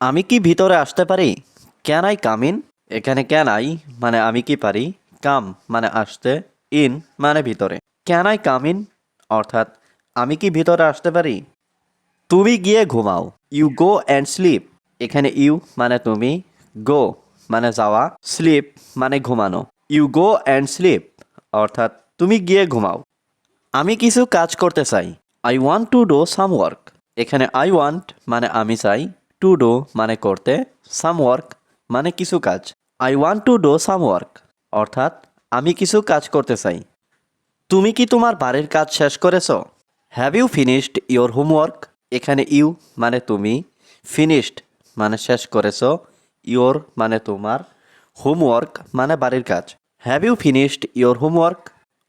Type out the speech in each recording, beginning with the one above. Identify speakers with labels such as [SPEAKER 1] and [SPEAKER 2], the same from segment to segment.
[SPEAKER 1] আমি কি ভিতরে আসতে পারি? ক্যান আই কাম ইন এখানে ক্যান আই মানে আমি কি পারি? কাম মানে আসতে ইন মানে ভিতরে। ক্যান আই কাম ইন অর্থাৎ, আমি কি ভিতরে আসতে পারি? তুমি গিয়ে ঘুমাও। ইউ গো অ্যান্ড স্লিপ এখানে ইউ মানে তুমি গো মানে যাওয়া স্লিপ মানে ঘুমানো। ইউ গো অ্যান্ড স্লিপ অর্থাৎ, তুমি গিয়ে ঘুমাও। আমি কিছু কাজ করতে চাই। I want to do some work এখানে আই ওয়ান্ট মানে আমি চাই। টু ডো মানে করতে সাম ওয়ার্ক মানে কিছু কাজ। I want to do some work অর্থাৎ আমি কিছু কাজ করতে চাই। তুমি কি তোমার বাড়ির কাজ শেষ করেছ? Have you finished your homework এখানে ইউ মানে তুমি। ফিনিশড মানে শেষ করেছ। ইওর মানে তোমার। হোমওয়ার্ক মানে বাড়ির কাজ। Have you finished your homework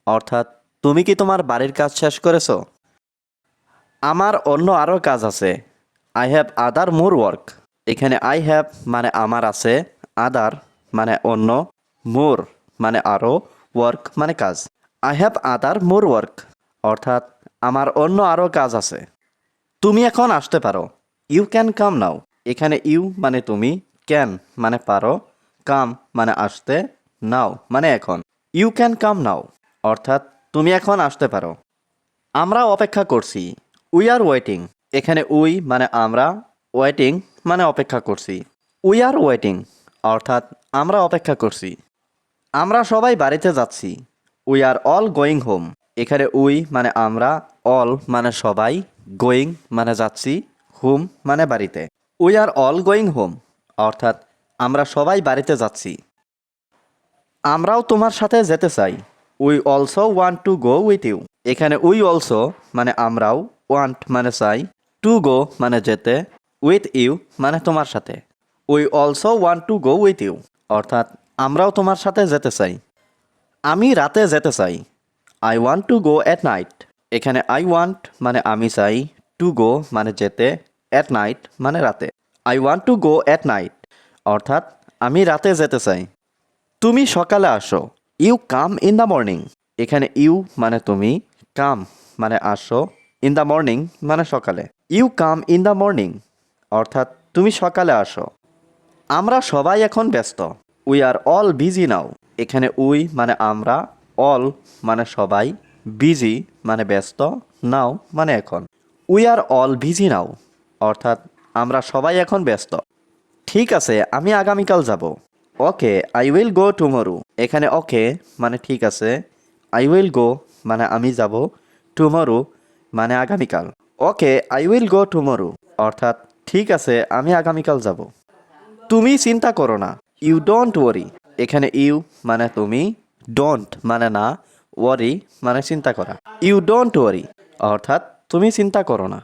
[SPEAKER 1] অর্থাৎ তুমি কি তোমার বাড়ির কাজ শেষ করেছ? আমার অন্য আরও কাজ আছে। I have other more work এখানে আই হ্যাভ মানে আমার আছে আদার মানে অন্য মোর মানে আরও ওয়ার্ক মানে কাজ। I have other more work অর্থাৎ আমার অন্য আরও কাজ আছে। তুমি এখন আসতে পারো। ইউ ক্যান কাম নাও এখানে ইউ মানে তুমি ক্যান মানে পারো কাম মানে আসতে নাও মানে এখন। ইউ ক্যান কাম নাও অর্থাৎ তুমি এখন আসতে পারো। আমরা অপেক্ষা করছি। উই আর ওয়েটিং এখানে উই মানে আমরা ওয়েটিং মানে অপেক্ষা করছি। উই আর ওয়েটিং অর্থাৎ আমরা অপেক্ষা করছি। আমরা সবাই বাড়িতে যাচ্ছি। We are all going home. এখানে উই মানে আমরা, অল মানে সবাই গোয়িং মানে যাচ্ছি, হোম মানে বাড়িতে। We are all going home, অর্থাৎ আমরা সবাই বাড়িতে যাচ্ছি। আমরাও তোমার সাথে যেতে চাই। We also want to go with you. এখানে উই অলসো মানে আমরাও, ওয়ান্ট মানে চাই। টু গো মানে যেতে উইথ ইউ মানে তোমার সাথে। We also want to go with you অর্থাৎ আমরাও তোমার সাথে যেতে চাই। আমি রাতে যেতে চাই। I want to go at night এখানে আই ওয়ান্ট মানে আমি চাই টু গো মানে যেতে অ্যাট নাইট মানে রাতে। I want to go at night অর্থাৎ আমি রাতে যেতে চাই। তুমি সকালে আসো। You come in the morning এখানে ইউ মানে তুমি কাম মানে আসো ইন দ্য মর্নিং মানে সকালে। You come in the morning, অর্থাৎ তুমি সকালে আসো। আমরা সবাই এখন ব্যস্ত। We are all busy now. এখানে উই মানে আমরা, অল মানে সবাই, বিজি মানে ব্যস্ত, নাও মানে এখন। We are all busy now, অর্থাৎ আমরা সবাই এখন ব্যস্ত। ঠিক আছে, আমি আগামীকাল যাব। Okay, I will go tomorrow. এখানে ওকে মানে ঠিক আছে, আই উইল গো মানে আমি যাব টুমরু। মানে আগামীকাল। Okay I will go tomorrow অর্থাৎ, ঠিক আছে, আমি আগামীকাল যাব। তুমি চিন্তা করো না। ইউ ডোন্ট ওয়ারি এখানে ইউ মানে তুমি। ডোন্ট মানে না। ওয়ারি মানে চিন্তা করা। ইউ ডোন্ট ওয়ারি অর্থাৎ, তুমি চিন্তা করো না।